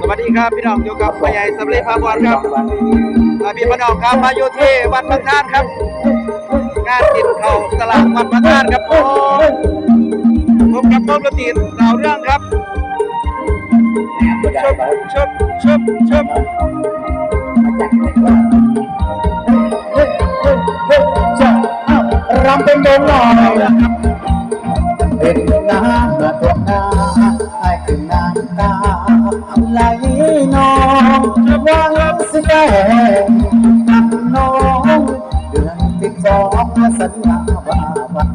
สวัสดีครับพี่น้องอยู่กับพ่อใหญ่สำลีพาบอลครับอ่าพี่พี่น้องครับมาอยู่ที่วัดพระธาตุครับ งานกินเขาวตลาดวัดพระธาตุครับผมผมกับต้นกระตีนเราเรื่องครับชบชบชบชบรำเป็นดงหน่อยเป็นน้ำมาตกน้ำ สัญญาว่าวัน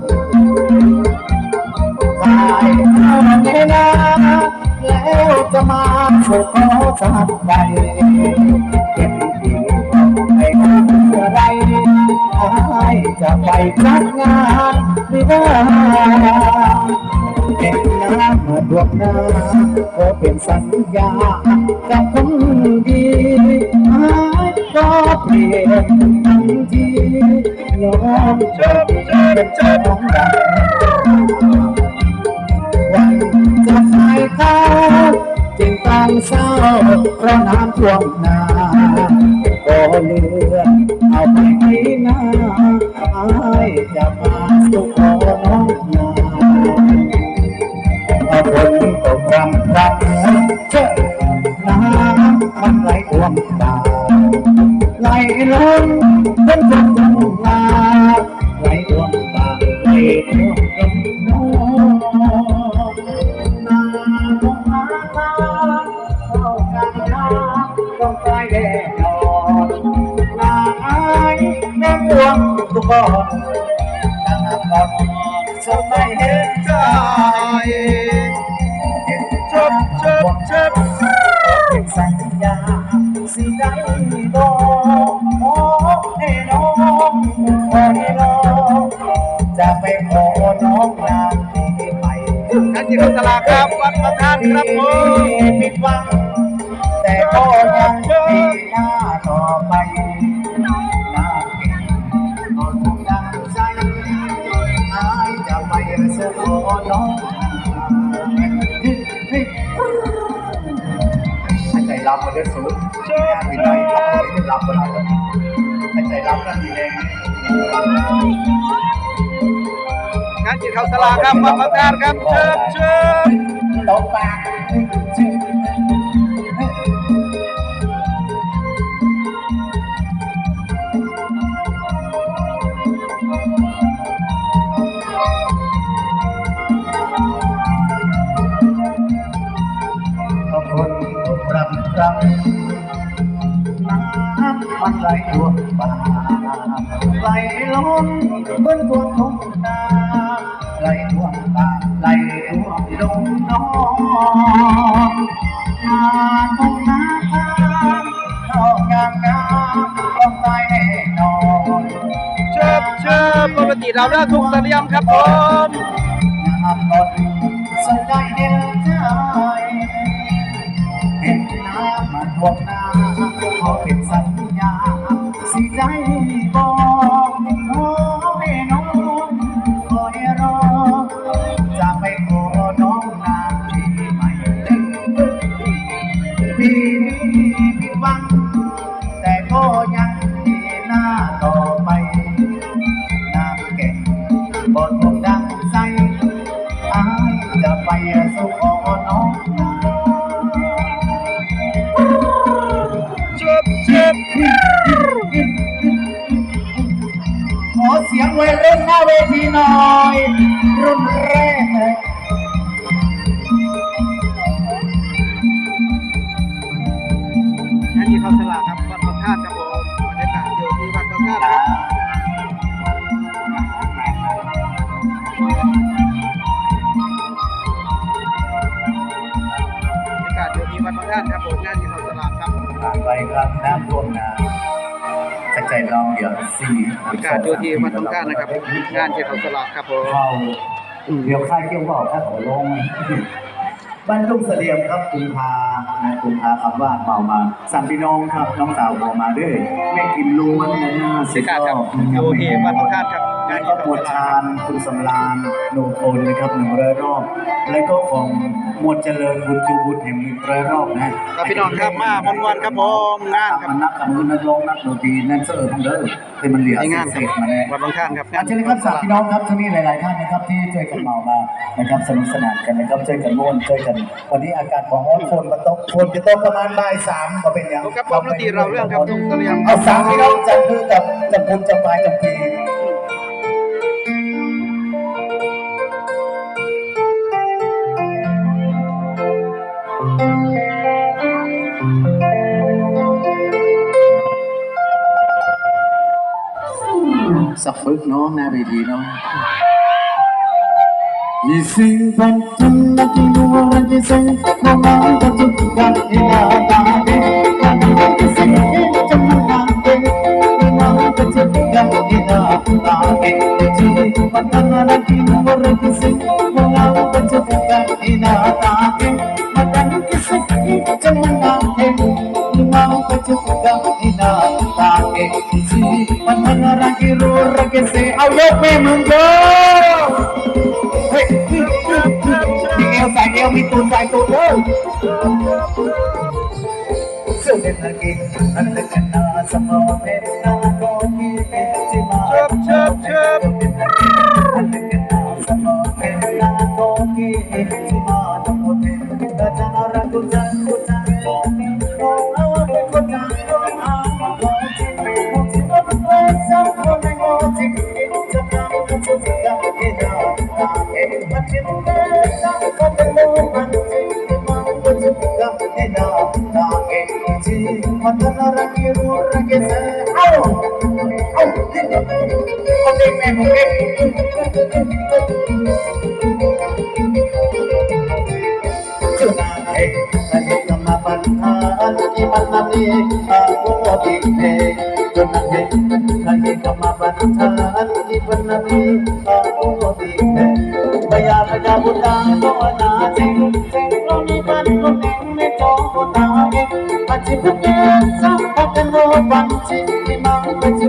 ตายเท่านี้นะแล้วจะมาสู่ขอสักใดเก็บดีให้เมื่อไรจะไปจัดงานไม่ได้ เก็บน้ำมาดวงหน้ำก็เป็นสัญญากับคนดีหายก็เปลี่ยนทันทียอมจบเป็นเจ้าของดังวันจะขายข้าวจึงต้องเศร้าเพราะน้ำท่วมนาก็เลือนเอาไปให้นาอายจะมา ตกรำรำเจ้าน้ำมันไหลท่วมตาไหลล้นเป็นคนทุ่งนาไหลท่วมตาไหลท่วมลมน้องนาคงหาทาเข้ากันนาต้องตายแน่นอนนาอายแม่ห่วงทุกคนนาบอดจะไม่เห็นใจ บชบชบเป็นสัญญาสิได้บอกขอให้น้องขอให้น้องจะไปขอน้องนางที่ไปงานกินเขาวตลาดครับวัดพระธาตุครับผมผิดหวังแต่ก็ยังมีหน้าต่อไปน้าเก่งก็ถูกดังใจอายจะไปสู่ขอน้อง รับไม่รับมาแล้วให้ใจรับกันดีเองงานกินเขาวตลาดครับวัดพระธาตุครับเชิบเชิบตบปากำมันไหลท่วมป่าไหลล้นบนตัวทุ่งนาไหลท่วมป่าไหลท่วมดงน้อนงานทงนาทางเข้างานงามต้องตายแน่นอนเชิบเชิบปกติเราเรื่องทุกเสลียมครับผมงามหมดสกายเดียว อเสียงวัยรุ่นหน้าเวทีหน่อย รุ่นแรกเลยงานกินเขาวตลาดครับวัดพระธาตุครับผมบรรยากาศอยู่ที่วัดพระธาตุครับบรรยากาศอยู่ที่วัดพระธาตุครับผมงานกินเขาวตลาดครับผ่านไปครับน้ำท่วมนาจะ ใจลองเดี๋ยวสี่บรรยากาศอยู่ที่วัดพระธาตุนะครับงานกินเขาวตลาดครับผมเข้าเดี๋ยวค่ายเกี่ยวบอกถ้าเขาลงบ้านตุ้งเสลียมครับกุมภานะกุมภาคำว่าเมามาสัมพี่น้องครับน้องสาวบอกมาด้วยแม่กินล้วนนะหน้าบรรยากาศครับอยู่ที่วัดพระธาตุครับ งานก็กินหมวดชาญคุณสำราญโนโคนนะครับหนึ่งร้อยรอบ และก็ของหมวดเจริญบุญจูบุตรแห่งหนึ่งร้อยรอบนะครับพี่น้องครับมามวนวันครับผมงานครับมันนักกับมือนักร้องนักดนตรีนั่นเสอทั้งเด้อที่มันเหลือนี่งานคเศรับษๆมาแน่วัดบางท่านครับอาจารย์ครับสามพี่น้องครับที่นี่หลาย ๆ ท่านนะครับที่ช่วยกันเมามานะครับสนุกสนานกันนะครับช่วยกันม่วนช่วยกัน วันนี้อากาศของร้อนฝนมันตกฝนจะตกประมาณบ่ายสามก็เป็นอย่างครับผมดนตรีเราเรื่องครับตรงเสลียมเอาสามพี่น้องจับมือกับจับพุนจับปลายจับปี สักฟึกเน้องหน้าเวทีเน้อง Ising pantan lagi dua lagi sing Mama baju kan ina tade Mama ising jaman tade Mama baju kan ina tade Ising pantan lagi dua lagi sing ยกไม่มึงเด้อเฮ้ยมีเอวใส่เอวมีตูนใส่ตูนเด้อเด็ดนักกินอันเล็กนาสมอเป็นาโกกีเป็นจิมาเชิบเชิบเชิบอันเล็กนาสมอเป็นาโกกีเป็นจิ ผมเองแม่ผเองจุไหนแต่เองมาปัญหาที่มันมาเองอาโมดีเองจุดไหนใครก็มาปัญหาที่มันมาเองอาโมดีเองไม่อยากจะบุตัวน่าจริงเรามีกันก็มีไม่จบตายมันจะเป็นสัมพันธ์โลกวันจริงที่มันเป็น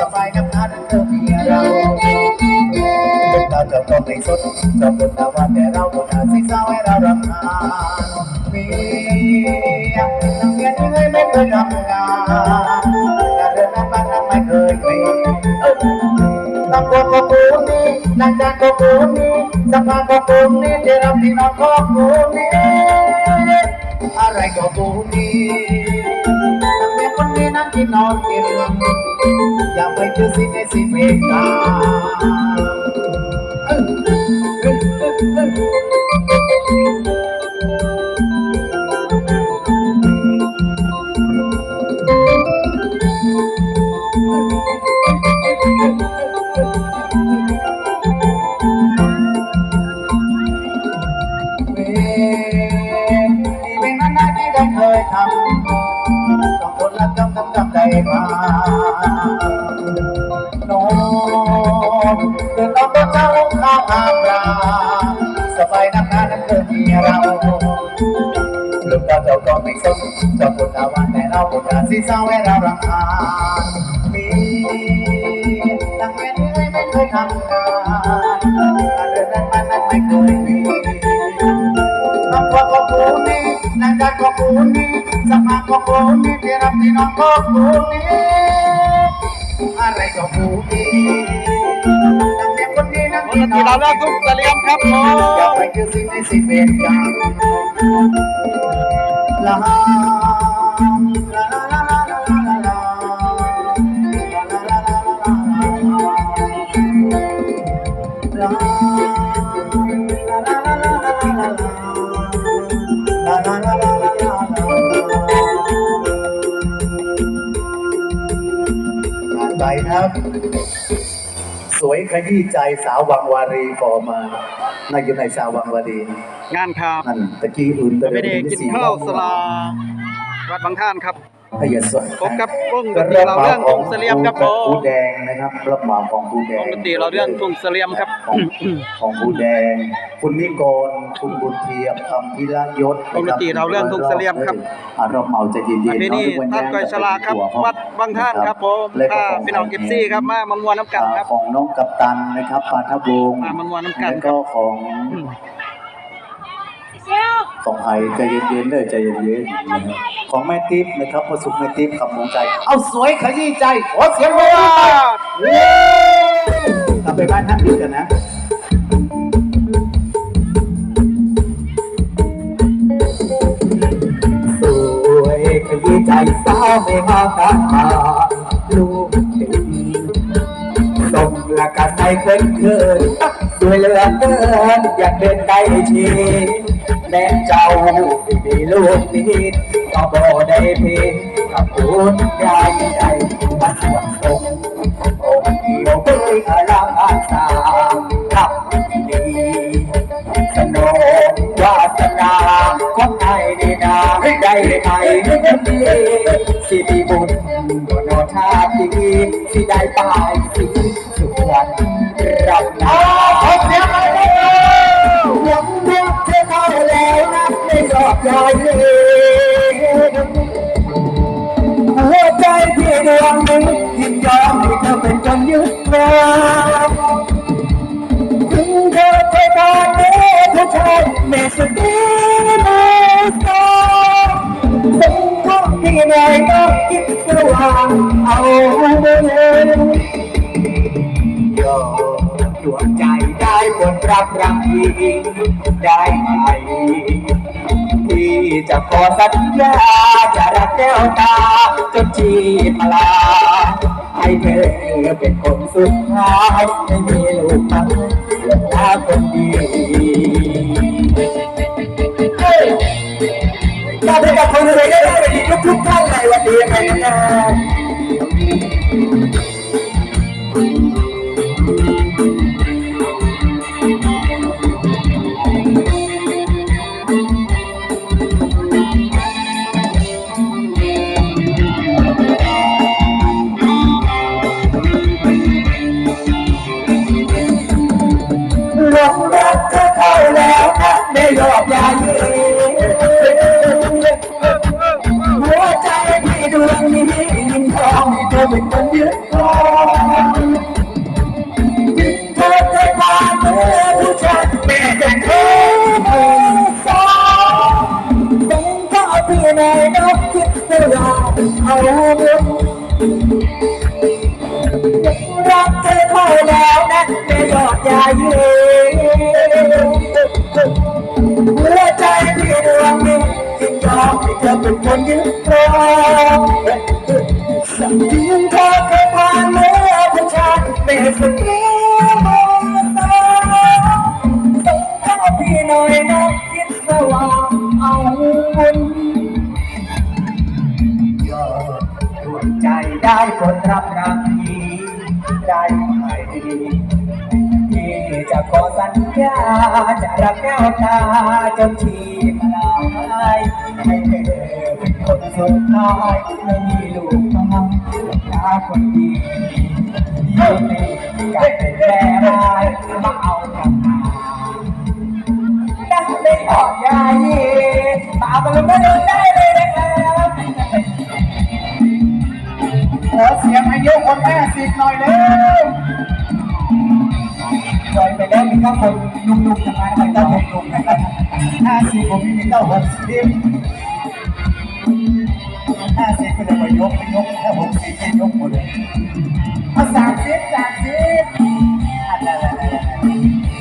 สบายกับงานเธอเมียเราลูกตาเจ้าก็ไม่สนเจ้าคนตาว่าแต่เราคนอาศีสาวให้เรารำคาญมีนั่งเงียบยังไงไม่เคยทำงานการเดินนั้นบ้านนั้นไม่เคยมีเอ้ย Nang ko ko kuni, nang dan ko kuni, sa pa ko kuni, tiram tinang ko kuni. Aray ko kuni, nang may สินอนกินอย่าไปเจอสิ่นในสิเมกา เราลูกตาเจ้าก็ไม่สนเจ้าปวดตาวันแต่เราปวดตาสีเศร้าให้เรารำคาญมีตั้งแต่ที่ไม่เคยทำงานการเรื่องนั้นมันนั้นไม่เคยมีคำว่ก็คูนี้นางจัดก็คูนี้สภาก็คูนี้ที่รับที่น้องก็คูนี้อะไรก็คูนี้ kuni nang ดนตรีเราเรื่องทุกเสลียมครับผม Yapay ko sinisipin ka. La la ขยี้ใจสาววังวารีฟอมาน่าอยู่ในสาววังวารีงานครับนั่นตะกี้อื่นไม่ได้กินข้าวสลาวัดบางท่านครับ พยศพบกับวงดนตรีเราเรื่องทุ่งเสลี่ยมครับผมผู้แดงนะครับรับเหมาของผู้แดวงงดนตรีเราเรื่องทุ่งเสลี่ยมครับของของผู้แดง คุณนิกรคุณบุญเทียมคำพิระยศวงดนตรีเราเรื่องทุ่งเสลี่ยมครับอ่ารับเหมาใจะเย็นประๆเพณีเอะทุกวัท่านก้อยฉลากครับวัดบางท่านครับผมและก็ถ้าของพี่น้องเก็บซี่ครับมามามวนน้ำกันครับของน้องกัปตันนะครับปาทวงศ์มามันวนน้ำกันแล้วก็ของ ของไทยใจเย็นๆเลยใจเย็นๆนะครับของแม่ติ๊บนะครับพระสุขแม่ติ๊บคำมงใจ เอาสวยขยี้ใจขอเสียงเลยกลับไปบ้านท่านดีกันนะสวยขยี้ใจสาวไม่หากันมาลูกติดสมละกันไม่เคยเกินสวยเหลือเกินอยากเดินใกล้ชี แม่เจ้าที่มีลูกนี้ก็บ่ได้เพียงกับคุณยายใดมาสวมทรงองค์เดียวเพื่ออารามอาสาขับดีสนองวาสนาของไทยดีนาได้ไหมดีสิมีบุญบนชาติสิได้ไป รอบยายเลยหัวใจที่ดวงนี้ยินยอมให้เธอเป็นคนยึดครองถึงเธอจะตอนนี้ผู้ชายไม่สุดที่ไม่สองสิ่งที่ที่ไหนก็คิดสว่างเอาไว้เลยโยดวงใจได้ผลรับรักอีกได้ไหม ทีจะขอสัญญาจะรักแก้วตาจนชีพลาให้เธอเป็นคนสุดท้ายไม่มีลูกทั้งเหลือหน้าคนดีการเป็นคนรวยได้ได้ดีทุกทุกท่านในวันนี้ไหมนะ ดวงนี้ยิ่งทองให้เธอเป็นคนยึดครองเธอเคยพาเมื่อผู้ชายแม่จะเธอมือสองส่งข้าวพี่ในนกคิดเสียเอาเงินรักเธอเข้าแล้วนะไม่ยอดยาเย็นหัวใจที่ดวงนี้จึงยอมให้เธอเป็นคนยึดครอง ยิ่งเธอเคยผ่านเมื่อผู้ชายเป็นคนนี้มองตาส่งเข้าพี่หน่อยนะคิดสว่างเอาบุญยอดดวงใจได้คนรับรักที่ได้ไหมที่จะขอสัญญาจะรักแก้วตาจนชีพลายให้เธอเป็น คนสุดท้ายไม่มีลูกมาหาคนดีอยู่ในการเป็นแม่รายมาเอากลับมาดังได้ออกยาเย่มาเอาไปเลยไม่ได้เลยนะครับขอเสียงอายุคนแม่สิบหน่อยเร็วปล่อยไปแล้วมีก็คนนุ่มๆทำงานไปก็นุ่มๆนะครับห้าสิบผมมีเต้าหกสิบ สิบก็จะไปยกยกแค่หกสิบยกหมดเลยเอาสามสิบสามสิบอันนั้น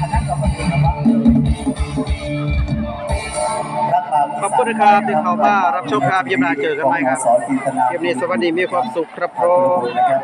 อันนั้นก็มาดูนะบ้างรักมาขอบคุณนะครับที่เข้ามารับชมครับเยี่ยมนาเจอกันไหมครับเยี่ยมนี้สวัสดีมีความสุขครับผมนะครับ